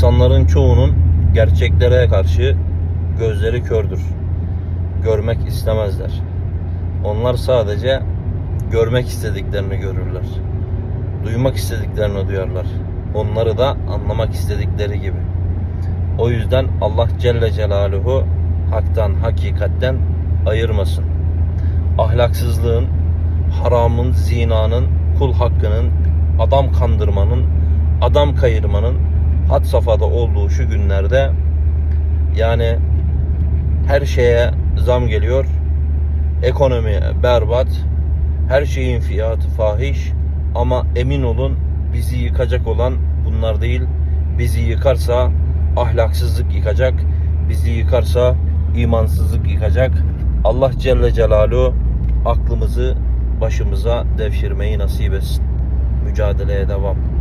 İnsanların çoğunun gerçeklere karşı gözleri kördür. Görmek istemezler. Onlar sadece görmek istediklerini görürler. Duymak istediklerini duyarlar. Onları da anlamak istedikleri gibi. O yüzden Allah Celle Celaluhu haktan, hakikatten ayırmasın. Ahlaksızlığın, haramın, zinanın, kul hakkının, adam kandırmanın, adam kayırmanın had safhada olduğu şu günlerde yani her şeye zam geliyor. Ekonomi berbat. Her şeyin fiyatı fahiş. Ama emin olun bizi yıkacak olan bunlar değil. Bizi yıkarsa ahlaksızlık yıkacak. Bizi yıkarsa imansızlık yıkacak. Allah Celle Celaluhu aklımızı başımıza devşirmeyi nasip etsin. Mücadeleye devam.